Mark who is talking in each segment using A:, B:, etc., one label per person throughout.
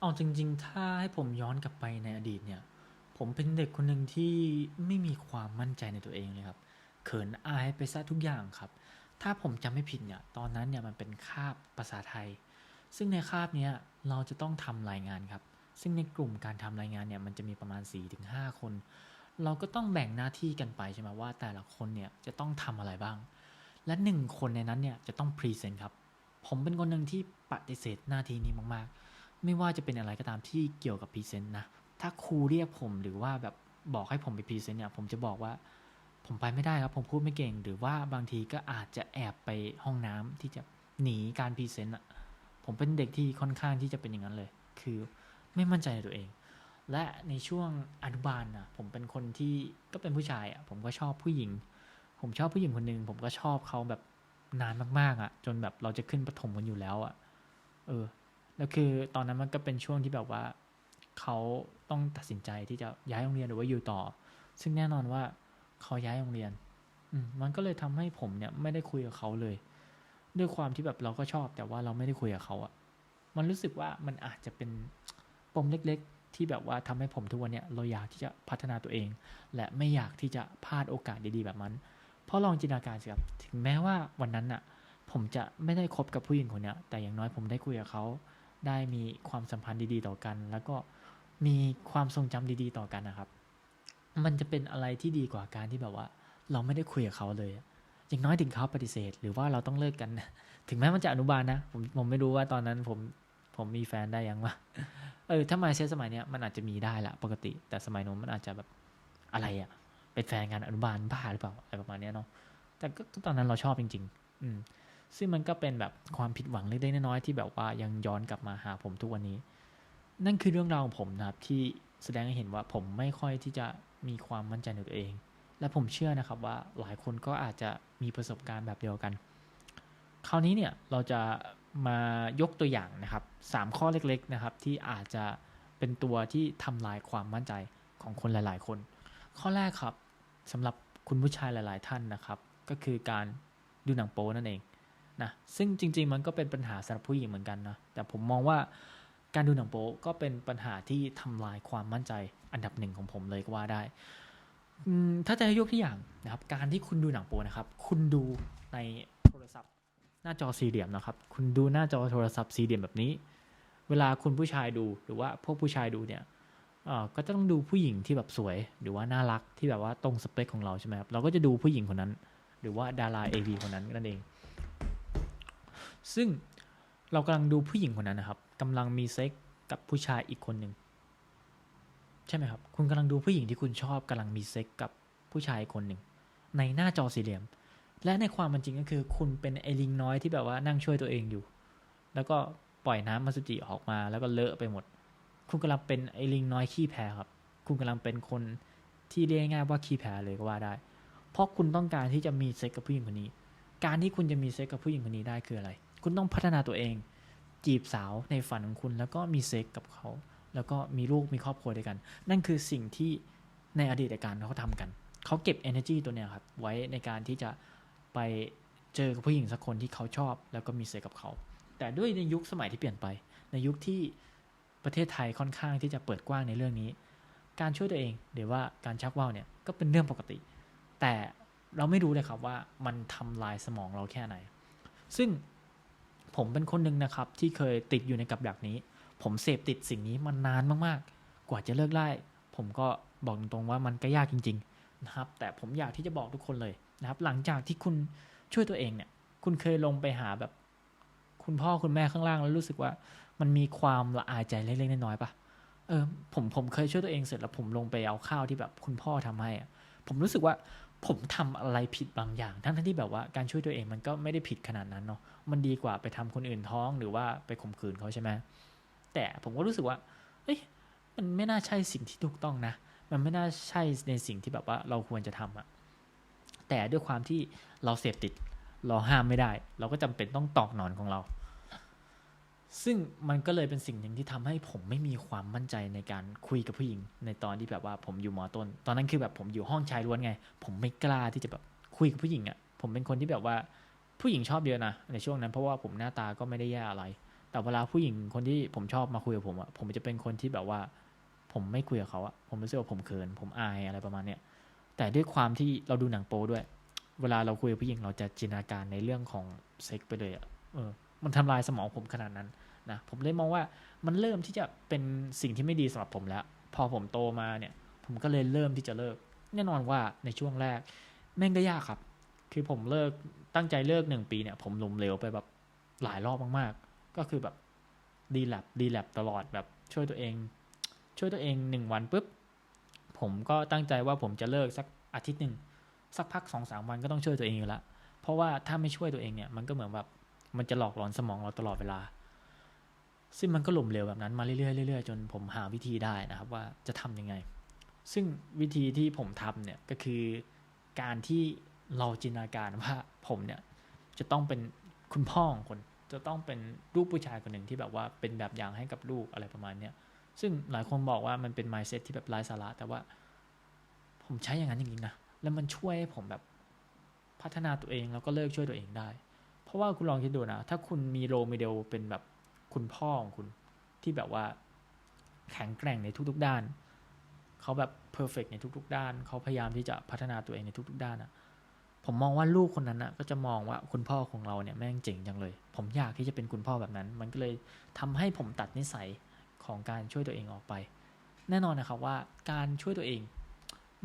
A: เอาจริง ๆ ถ้าให้ผมย้อนกลับไปในอดีตเนี่ย ผมเป็นเด็กคนหนึ่งที่ไม่มีความมั่นใจในตัวเองเลยครับ เขินอายไปซะทุกอย่างครับ ถ้าผมจำไม่ผิดเนี่ย ตอนนั้นเนี่ยมันเป็นคาบภาษาไทย ซึ่งในคาบเนี้ยเราจะต้องทำรายงานครับ ซึ่งในกลุ่มการทำรายงานเนี่ยมันจะมีประมาณ 4-5 คน เราก็ต้องแบ่งหน้าที่กันไปใช่ไหมว่า แต่ละคนเนี่ยจะต้องทำอะไรบ้าง และหนึ่งคนในนั้นเนี่ยจะต้องพรีเซนต์ครับ ผมเป็นคนหนึ่งที่ปฏิเสธหน้าที่นี้มากๆ ไม่ว่าจะเป็นอะไรก็ตามที่เกี่ยวกับพรีเซนต์นะ ถ้าครูเรียกผมหรือว่าแบบบอกให้ผมไปพรีเซนต์เนี่ยผมจะบอกว่าผมไปไม่ได้ครับ ผมพูดไม่เก่ง หรือว่าบางทีก็อาจจะแอบไปห้องน้ำที่จะหนีการพรีเซนต์อะผมเป็นเด็กที่ค่อนข้างที่จะเป็นอย่างนั้นเลย คือไม่มั่นใจในตัวเอง และในช่วงอนุบาลนะผมเป็นคนที่ก็เป็นผู้ชายอะผมก็ชอบผู้หญิง ผมชอบผู้หญิงคนหนึ่งผมก็ชอบเขาแบบนานมากๆอะ จนแบบเราจะขึ้นประถมกันอยู่แล้วอะ เออ แล้วคือตอนนั้นมันก็เป็นช่วงที่แบบว่าเขาต้องตัดสินใจที่จะย้ายโรงเรียนหรือว่าอยู่ต่อ ซึ่งแน่นอนว่าเขาย้ายโรงเรียน อืมันก็เลยทำให้ผมเนี่ยไม่ได้คุยกับเขาเลย ด้วยความที่แบบเราก็ชอบแต่ว่าเราไม่ได้คุยกับเขาอะมันรู้สึกว่ามันอาจจะเป็นปมเล็กๆ ที่แบบว่าทำให้ผมทุกวันเนี่ยเราอยากที่จะพัฒนาตัวเอง และไม่อยากที่จะพลาดโอกาสดีๆแบบนั้นเพราะลองจินตนาการสิครับถึงแม้ว่าวันนั้นอะผมจะไม่ได้คบกับผู้หญิงคนนี้แต่อย่างน้อยผมได้คุยกับเขา ได้มีความสัมพันธ์ดีๆ ต่อกัน แล้วก็มีความทรงจำดีๆ ต่อกันนะครับ มันจะเป็นอะไรที่ดีกว่าการที่แบบว่า เราไม่ได้คุยกับเขาเลยอย่างน้อยถึงเขาปฏิเสธ หรือว่าเราต้องเลิกกัน ถึงแม้มันจะอนุบาลนะผมผมไม่รู้ว่าตอนนั้นผมผมมีแฟนได้ยังวะเออถ้ามาเซตสมัยเนี้ยมันอาจจะมีได้ละปกติ แต่สมัยนู้นมันอาจจะแบบอะไรอะเป็นแฟนกันอนุบาลบ้าหรือเปล่าอะไรประมาณเนี้ยเนาะแต่ก็ตอนนั้นเราชอบจริง ๆ อืม ซึ่งมันก็เป็นแบบความผิดหวังเล็กๆน้อยๆที่แบบว่ายังย้อนกลับมาหาผมทุกวันนี้ นั่นคือเรื่องราวของผมนะครับที่แสดงให้เห็นว่าผมไม่ค่อยที่จะมีความมั่นใจในตัวเอง และผมเชื่อนะครับว่าหลายคนก็อาจจะมีประสบการณ์แบบเดียวกัน คราวนี้เนี่ยเราจะมายกตัวอย่างนะครับสามข้อเล็กๆนะครับที่อาจจะเป็นตัวที่ทำลายความมั่นใจของคนหลาย ๆ คน ข้อแรกครับสำหรับคุณผู้ชายหลาย ๆ ท่านนะครับ ก็คือการดูหนังโป๊นั่นเอง นะซึ่งจริง ๆ มันก็เป็นปัญหาสำหรับผู้หญิงเหมือนกันนะแต่ผมมองว่าการดูหนังโป๊ก็เป็นปัญหาที่ทำลายความมั่นใจอันดับหนึ่งของผมเลยก็ว่าได้ถ้าจะให้ยกตัวอย่างนะครับ การที่คุณดูหนังโป๊นะครับ คุณดูในโทรศัพท์ หน้าจอสี่เหลี่ยมนะครับ คุณดูหน้าจอโทรศัพท์สี่เหลี่ยมแบบนี้ เวลาคุณผู้ชายดูหรือว่าพวกผู้ชายดูเนี่ยก็จะต้องดูผู้หญิงที่แบบสวย หรือว่าน่ารักที่แบบว่าตรงสเปคของเราใช่ไหมครับเราก็จะดูผู้หญิงคนนั้น หรือว่าดาราเอวีคนนั้นนั่นเอง ซึ่งเรากำลังดูผู้หญิงคนนั้นนะครับกำลังมีเซ็กกับผู้ชายอีกคนหนึ่งใช่ไหมครับ คุณกำลังดูผู้หญิงที่คุณชอบกำลังมีเซ็กกับผู้ชายคนหนึ่ง ในหน้าจอสี่เหลี่ยม และในความเป็นจริงก็คือ คุณเป็นไอลิงน้อยที่แบบว่านั่งช่วยตัวเองอยู่ แล้วก็ปล่อยน้ำมาสุจิออกมาแล้วก็เลอะไปหมด คุณกำลังเป็นไอลิงน้อยขี้แพ้ครับ คุณกำลังเป็นคนที่เรียกง่ายว่าขี้แพ้เลยก็ว่าได้ เพราะคุณต้องการที่จะมีเซ็กกับผู้หญิงคนนี้ การที่คุณจะมีเซ็กกับผู้หญิงคนนี้ได้คืออะไร คุณต้องพัฒนาตัวเอง จีบสาวในฝันของคุณ แล้วก็มีเซ็กกับเขา แล้วก็มีลูกมีครอบครัวด้วยกัน นั่นคือสิ่งที่ในอดีตการเขาทำกัน เขาเก็บ energy ตัวเนี้ยครับ ไว้ในการที่จะไปเจอกับผู้หญิงสักคนที่เขาชอบ แล้วก็มีเซ็กกับเขา แต่ด้วยในยุคสมัยที่เปลี่ยนไป ในยุคที่ประเทศไทยค่อนข้างที่จะเปิดกว้างในเรื่องนี้ การช่วยตัวเองหรือว่าการชักว่าวเนี่ยก็เป็นเรื่องปกติ แต่เราไม่รู้เลยครับว่ามันทำลายสมองเราแค่ไหน ซึ่ง ผมเป็นคนหนึ่งนะครับ ที่เคยติดอยู่ในกับดักนี้ ผมเสพติดสิ่งนี้มานานมากๆ กว่าจะเลิกได้ ผมก็บอกตรงๆว่ามันก็ยากจริง ๆนะครับ แต่ผมอยากที่จะบอกทุกคนเลยนะครับ หลังจากที่คุณช่วยตัวเองเนี่ย คุณเคยลงไปหาแบบ คุณพ่อคุณแม่ข้างล่างแล้วรู้สึกว่า มันมีความละอายใจเล็กๆน้อยๆปะเออผมผมเคยช่วยตัวเองเสร็จแล้วผมลงไปเอาข้าวที่แบบคุณพ่อทำให้อะผมรู้สึกว่า ผมทำอะไรผิดบางอย่าง ทั้งที่แบบว่าการช่วยตัวเองมันก็ไม่ได้ผิดขนาดนั้นเนาะมันดีกว่าไปทำคนอื่นท้องหรือว่าไปข่มขืนเขาใช่ไหมแต่ผมก็รู้สึกว่าเอ้ยมันไม่น่าใช่สิ่งที่ถูกต้องนะ มันไม่น่าใช่ในสิ่งที่แบบว่าเราควรจะทำอะแต่ด้วยความที่เราเสพติดเราห้ามไม่ได้ เราก็จำเป็นต้องตอกหนอนของเรา ซึ่งมันก็เลยเป็นสิ่งหนึ่งที่ทำให้ผมไม่มีความมั่นใจในการคุยกับผู้หญิง ในตอนที่แบบว่าผมอยู่มอต้น ตอนนั้นคือแบบผมอยู่ห้องชายล้วนไง ผมไม่กล้าที่จะแบบคุยกับผู้หญิงอะ่ะ ผมเป็นคนที่แบบว่าผู้หญิงชอบเยอะนะในช่วงนั้นเพราะว่าผมหน้าตาก็ไม่ได้แย่อะไร แต่เวลาผู้หญิงคนที่ผมชอบมาคุยกับผมอะผมจะเป็นคนที่แบบว่า ผมไม่คุยกับเขาอะผมรู้สึกว่าผมเขิน ผมอายอะไรประมาณเนี้ยแต่ด้วยความที่เราดูหนังโป๊ด้วย เวลาเราคุยกับผู้หญิงเราจะจินตนาการในเรื่องของเซ็กไปเลยอะเออ มันทำลายสมองผมขนาดนั้นนะผมเลยมองว่ามันเริ่มที่จะเป็นสิ่งที่ไม่ดีสำหรับผมแล้ว พอผมโตมาเนี่ย ผมก็เลยเริ่มที่จะเลิก แน่นอนว่าในช่วงแรก แม่งก็ยากครับ คือผมเลิกตั้งใจเลิกหนึ่งปีเนี่ย ผมล้มเหลวไปแบบหลายรอบมากๆ ก็คือแบบดีแลบดีแลบตลอดแบบช่วยตัวเอง ช่วยตัวเองหนึ่งวันปุ๊บผมก็ตั้งใจว่าผมจะเลิกสักอาทิตย์หนึ่งสักพักสองสามวันก็ต้องช่วยตัวเองอยู่ละเพราะว่าถ้าไม่ช่วยตัวเองเนี่ยมันก็เหมือนแบบ มันจะหลอกหลอนสมองเราตลอดเวลา ซึ่งมันก็หล่มเหลวแบบนั้นมาเรื่อยๆเรื่อยๆจนผมหาวิธีได้นะครับว่าจะทํำยังไง ซึ่งวิธีที่ผมทำเนี่ยก็คือการที่เราจินตนาการว่าผมเนี่ยจะต้องเป็นคุณพ่อของคนจะต้องเป็นลูกผู้ชายคนหนึ่งที่แบบว่าเป็นแบบอย่างให้กับลูกอะไรประมาณเนี้ยซึ่งหลายคนบอกว่ามันเป็น mindset ที่แบบไร้สาระแต่ว่า ผมใช้อย่างนั้นจริงๆนะ แล้วมันช่วยให้ผมแบบพัฒนาตัวเองแล้วก็เลิกช่วยตัวเองได้ เพราะว่าคุณลองคิดดูนะ ถ้าคุณมีโรเมเดลเป็นแบบคุณพ่อของคุณที่แบบว่าแข็งแกร่งในทุกๆด้าน เขาแบบเพอร์เฟกในทุกๆ ด้าน เขาพยายามที่จะพัฒนาตัวเองในทุก ๆ ด้านอะผมมองว่าลูกคนนั้นนะก็จะมองว่าคุณพ่อของเราเนี่ยแม่งเจ๋งจังเลย ผมอยากที่จะเป็นคุณพ่อแบบนั้น มันก็เลยทำให้ผมตัดนิสัยของการช่วยตัวเองออกไป แน่นอนนะครับว่าการช่วยตัวเอง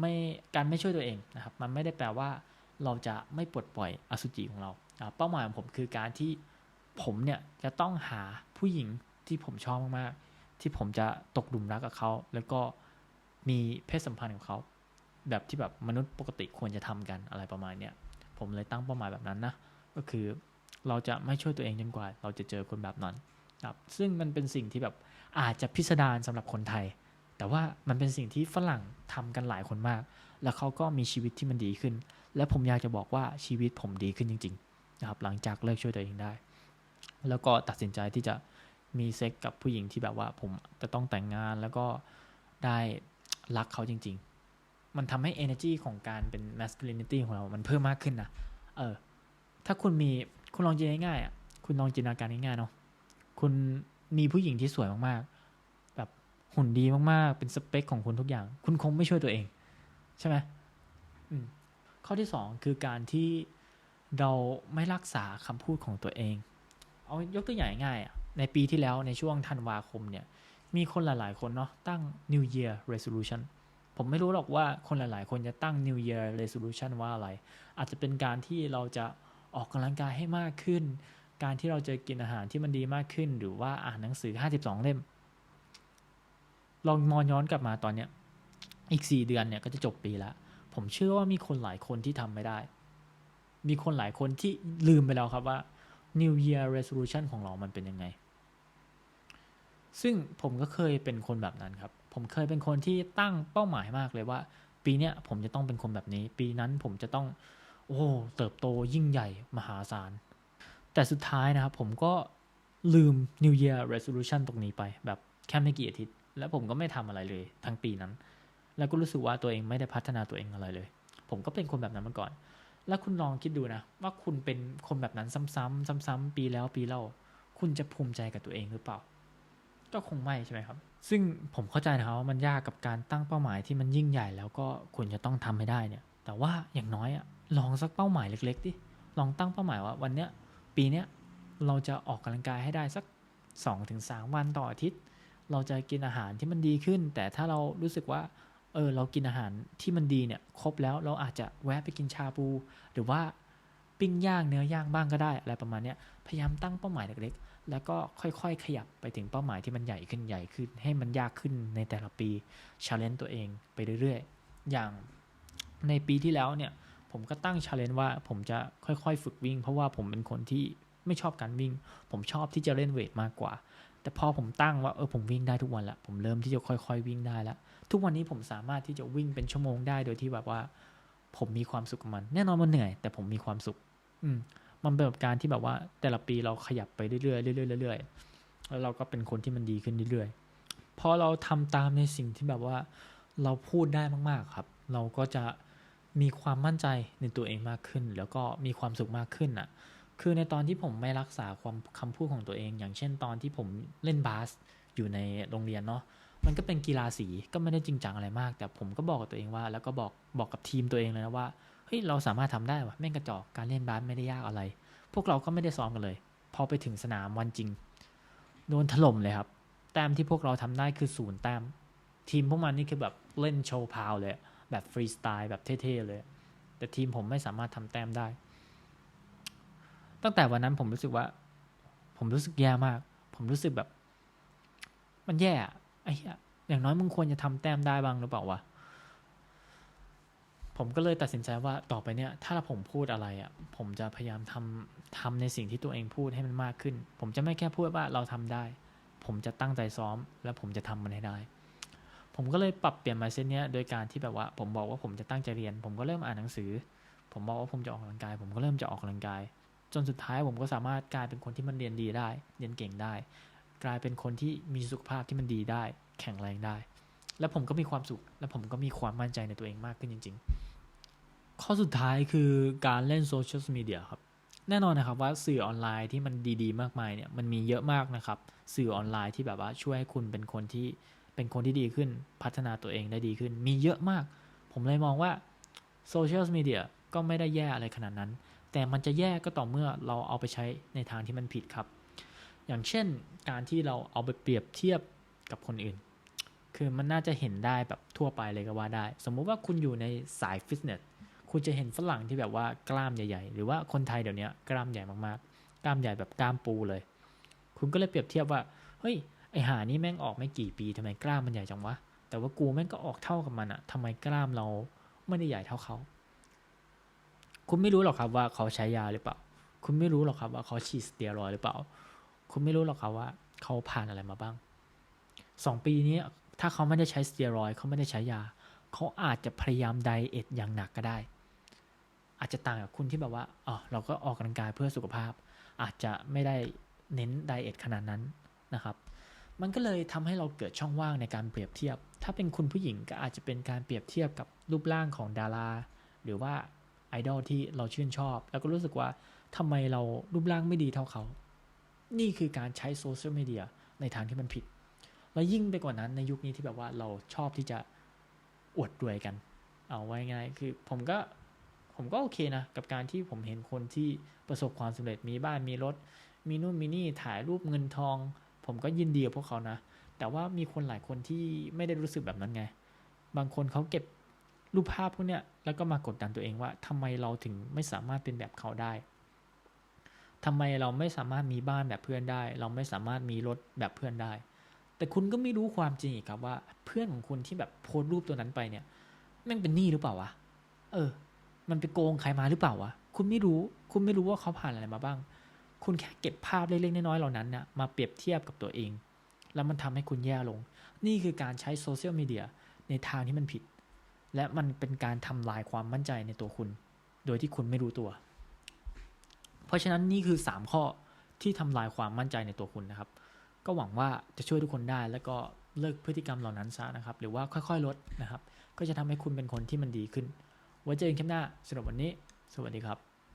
A: ไม่การไม่ช่วยตัวเองนะครับ มันไม่ได้แปลว่าเราจะไม่ปลดปล่อยอสุจิของเรา เป้าหมายของผมคือการที่ผมเนี่ยจะต้องหาผู้หญิงที่ผมชอบมากๆ ที่ผมจะตกหลุมรักกับเขา แล้วก็มีเพศสัมพันธ์กับเขาแบบที่แบบมนุษย์ปกติควรจะทำกันอะไรประมาณเนี้ยผมเลยตั้งเป้าหมายแบบนั้นนะก็คือเราจะไม่ช่วยตัวเองจนกว่า เราจะเจอคนแบบนั้นครับซึ่งมันเป็นสิ่งที่แบบอาจจะพิสดารสำหรับคนไทย แต่ว่ามันเป็นสิ่งที่ฝรั่งทำกันหลายคนมาก แล้วเขาก็มีชีวิตที่มันดีขึ้น และผมอยากจะบอกว่าชีวิตผมดีขึ้นจริง ๆ นะครับหลังจากเลิกช่วยตัวเองได้ แล้วก็ตัดสินใจที่จะมีเซ็กกับผู้หญิงที่แบบว่าผมจะต้องแต่งงานแล้วก็ได้รักเขาจริง ๆ มันทำให้ energy ของการเป็น masculinity ของเรามันเพิ่มมากขึ้นนะเออ ถ้าคุณมีคุณลองจินง่ายๆอะคุณลองจินตนาการง่ายๆเนาะคุณมีผู้หญิงที่สวยมากๆ แบบหุ่นดีมากๆ เป็นสเปคของคุณทุกอย่าง คุณคงไม่ช่วยตัวเอง ใช่ไหมอืมข้อที่สองคือการที่ เราไม่รักษาคำพูดของตัวเอง เอายกตัวอย่างง่ายๆในปีที่แล้วในช่วงธันวาคมเนี่ย มีคนหลายๆคนเนาะตั้ง New Year Resolution ผมไม่รู้หรอกว่าคนหลายๆ คนจะตั้ง New Year Resolution ว่าอะไร อาจจะเป็นการที่เราจะออกกำลังกายให้มากขึ้น การที่เราจะกินอาหารที่มันดีมากขึ้น หรือว่าอ่านหนังสือ 52 เล่ม ลองมองย้อนกลับมาตอนเนี้ยอีก 4 เดือนเนี่ยก็จะจบปีล้วผมเชื่อว่ามีคนหลายคนที่ทำไม่ได้ มีคนหลายคนที่ลืมไปแล้วครับว่า New Year Resolution ของเรามันเป็นยังไง ซึ่งผมก็เคยเป็นคนแบบนั้นครับ ผมเคยเป็นคนที่ตั้งเป้าหมายมากเลยว่า ปีเนี้ยผมจะต้องเป็นคนแบบนี้ ปีนั้นผมจะต้อง โอ้เติบโตยิ่งใหญ่มหาศาล แต่สุดท้ายนะครับผมก็ลืม New Year Resolution ตรงนี้ไปแบบแค่ไม่กี่อาทิตย์ แล้วผมก็ไม่ทำอะไรเลย ทั้งปีนั้น แล้วก็รู้สึกว่าตัวเองไม่ได้พัฒนาตัวเองอะไรเลย ผมก็เป็นคนแบบนั้นมาก่อน แล้วคุณลองคิดดูนะ ว่าคุณเป็นคนแบบนั้นซ้ำๆซ้ำๆปีแล้วปีเล่า คุณจะภูมิใจกับตัวเองหรือเปล่า ก็คงไม่ใช่ไหมครับ ซึ่งผมเข้าใจนะครับว่ามันยากกับการตั้งเป้าหมายที่มันยิ่งใหญ่แล้วก็คุณจะต้องทำให้ได้เนี่ย แต่ว่าอย่างน้อยอะลองสักเป้าหมายเล็ก ๆ ดิ ลองตั้งเป้าหมายว่าวันเนี้ยปีเนี้ยเราจะออกกำลังกายให้ได้สัก 2-3 วันต่ออาทิตย์ เราจะกินอาหารที่มันดีขึ้น แต่ถ้าเรารู้สึกว่า เออเรากินอาหารที่มันดีเนี่ยครบแล้วเราอาจจะแวะไปกินชาบู หรือว่าปิ้งย่างเนื้อย่างบ้างก็ได้อะไรประมาณนี้พยายามตั้งเป้าหมายเล็กๆ แล้วก็ค่อยๆ ขยับไปถึงเป้าหมายที่มันใหญ่ขึ้นใหญ่ขึ้น ให้มันยากขึ้นในแต่ละปีชาเลนจ์ตัวเองไปเรื่อยๆ อย่างในปีที่แล้วเนี่ยผมก็ตั้งชาเลนจ์ว่าผมจะค่อยๆ ฝึกวิ่ง เพราะว่าผมเป็นคนที่ไม่ชอบการวิ่ง ผมชอบที่จะเล่นเวทมากกว่า แต่พอผมตั้งว่าเออผมวิ่งได้ทุกวันละผมเริ่มที่จะค่อยๆ วิ่งได้แล้ว ทุกวันนี้ผมสามารถที่จะวิ่งเป็นชั่วโมงได้โดยที่แบบว่า ผมมีความสุขกับมัน แน่นอนมันเหนื่อย แต่ผมมีความสุข อืม มันเป็นแบบการที่แบบว่า แต่ละปีเราขยับไปเรื่อยๆเรื่อยๆเรื่อยๆแล้วเราก็เป็นคนที่มันดีขึ้นเรื่อยๆพอเราทำตามในสิ่งที่แบบว่า เราพูดได้มากๆครับ เราก็จะมีความมั่นใจในตัวเองมากขึ้น แล้วก็มีความสุขมากขึ้นอะ คือในตอนที่ผมไม่รักษาความคำพูดของตัวเอง อย่างเช่นตอนที่ผมเล่นบาสอยู่ในโรงเรียนเนาะ มันก็เป็นกีฬาสีก็ไม่ได้จริงจังอะไรมาก แต่ผมก็บอกกับตัวเองว่า แล้วก็บอกบอกกับทีมตัวเองเลยนะว่าเฮ้ยเราสามารถทำได้วะแม่งกระจอกการเล่นบาสไม่ได้ยากอะไร พวกเราก็ไม่ได้ซ้อมกันเลย พอไปถึงสนามวันจริง โดนถล่มเลยครับ แต้มที่พวกเราทำได้คือศูนย์แต้ม ทีมพวกมันนี่คือแบบเล่นโชว์พาวเลย แบบฟรีสไตล์แบบเท่ๆเลย แต่ทีมผมไม่สามารถทำแต้มได้ ตั้งแต่วันนั้นผมรู้สึกว่า ผมรู้สึกแย่มาก ผมรู้สึกแบบ มันแย่ ไอ้เหี้ยอย่างน้อยมึงควรจะทำแต้มได้บ้างหรือเปล่าวะผมก็เลยตัดสินใจว่าต่อไปเนี่ย ถ้าผมพูดอะไรอะ่ะ ผมจะพยายามทำทำในสิ่งที่ตัวเองพูดให้มันมากขึ้น ผมจะไม่แค่พูดว่าเราทำได้ ผมจะตั้งใจซ้อม และผมจะทำมันให้ได้ ผมก็เลยปรับเปลี่ยนมาเส้นเนี้ยโดยการที่แบบว่า ผมบอกว่าผมจะตั้งใจเรียน ผมก็เริ่มอ่านหนังสือ ผมบอกว่าผมจะออกกำลังกาย ผมก็เริ่มจะออกกำลังกาย จนสุดท้ายผมก็สามารถกลายเป็นคนที่มันเรียนดีได้ เรียนเก่งได้ กลายเป็นคนที่มีสุขภาพที่มันดีได้ แข็งแรงได้ แล้วผมก็มีความสุข และผมก็มีความมั่นใจในตัวเองมากขึ้นจริง ๆ ข้อสุดท้ายคือการเล่นโซเชียลมีเดียครับแน่นอนนะครับว่าสื่อออนไลน์ที่มันดีๆ มากมายเนี่ยมันมีเยอะมากนะครับ สื่อออนไลน์ที่แบบว่าช่วยให้คุณเป็นคนที่เป็นคนที่ดีขึ้นพัฒนาตัวเองได้ดีขึ้น มีเยอะมาก ผมเลยมองว่าโซเชียลมีเดียก็ไม่ได้แย่อะไรขนาดนั้น แต่มันจะแย่ก็ต่อเมื่อเราเอาไปใช้ในทางที่มันผิดครับ อย่างเช่นการที่เราเอาไปเปรียบเทียบกับคนอื่น คือมันน่าจะเห็นได้แบบทั่วไปเลยก็ว่าได้ สมมุติว่าคุณอยู่ในสายฟิตเนสคุณจะเห็นฝรั่งที่แบบว่ากล้ามใหญ่ๆ หรือว่าคนไทยเดี๋ยวนี้กล้ามใหญ่มากๆ กล้ามใหญ่แบบกล้ามปูเลย คุณก็เลยเปรียบเทียบว่า เฮ้ย ไอหานี่แม่งออกไม่กี่ปีทำไมกล้ามมันใหญ่จังวะ แต่ว่ากูแม่งก็ออกเท่ากับมันอะทำไมกล้ามเราไม่ได้ใหญ่เท่าเขา คุณไม่รู้หรอกครับว่าเขาใช้ยาหรือเปล่า คุณไม่รู้หรอกครับว่าเขาฉีดสเตียรอยด์หรือเปล่า คุณไม่รู้หรอกครับว่า เขาผ่านอะไรมาบ้างสองปีนี้ถ้าเขาไม่ได้ใช้สเตียรอยด์เขาไม่ได้ใช้ยา เขาอาจจะพยายามไดเอทอย่างหนักก็ได้ อาจจะต่างกับคุณที่แบบว่าอ๋อเราก็ออกกำลังกายเพื่อสุขภาพ อาจจะไม่ได้เน้นไดเอทขนาดนั้นนะครับ มันก็เลยทำให้เราเกิดช่องว่างในการเปรียบเทียบ ถ้าเป็นคุณผู้หญิงก็อาจจะเป็นการเปรียบเทียบกับรูปร่างของดารา หรือว่าไอดอลที่เราชื่นชอบ แล้วก็รู้สึกว่าทำไมเรารูปร่างไม่ดีเท่าเขา นี่คือการใช้โซเชียลมีเดียในทางที่มันผิด และยิ่งไปกว่านั้นในยุคนี้ที่แบบว่าเราชอบที่จะอวดรวยกัน เอาไว้ง่ายคือผมก็ผมก็โอเคนะ กับการที่ผมเห็นคนที่ประสบความสำเร็จมีบ้านมีรถ มีนู่นมีนี่ถ่ายรูปเงินทอง ผมก็ยินดีกับพวกเขานะ แต่ว่ามีคนหลายคนที่ไม่ได้รู้สึกแบบนั้นไง บางคนเขาเก็บรูปภาพพวกเนี้ยแล้วก็มากดดันตัวเองว่าทำไมเราถึงไม่สามารถเป็นแบบเขาได้ ทำไมเราไม่สามารถมีบ้านแบบเพื่อนได้ เราไม่สามารถมีรถแบบเพื่อนได้ แต่คุณก็ไม่รู้ความจริงอีกครับว่า เพื่อนของคุณที่แบบโพสต์รูปตัวนั้นไปเนี่ยแม่งเป็นหนี้หรือเปล่าวะเออ มันไปโกงใครมาหรือเปล่าวะคุณไม่รู้ คุณไม่รู้ว่าเขาผ่านอะไรมาบ้าง คุณแค่เก็บภาพเล็กๆน้อยๆเหล่านั้นนะมาเปรียบเทียบกับตัวเอง แล้วมันทำให้คุณแย่ลง นี่คือการใช้โซเชียลมีเดียในทางที่มันผิด และมันเป็นการทำลายความมั่นใจในตัวคุณ โดยที่คุณไม่รู้ตัว ราะฉะนั้นนี่คือ 3 ข้อที่ทำลายความมั่นใจในตัวคุณนะครับ ก็หวังว่าจะช่วยทุกคนได้แล้วก็เลิกพฤติกรรมเหล่านั้นซะนะครับ หรือว่าค่อยๆลดนะครับ ก็จะทำให้คุณเป็นคนที่มันดีขึ้นไว้เจอกันคลิปหน้าสำหรับวันนี้ สวัสดีครับ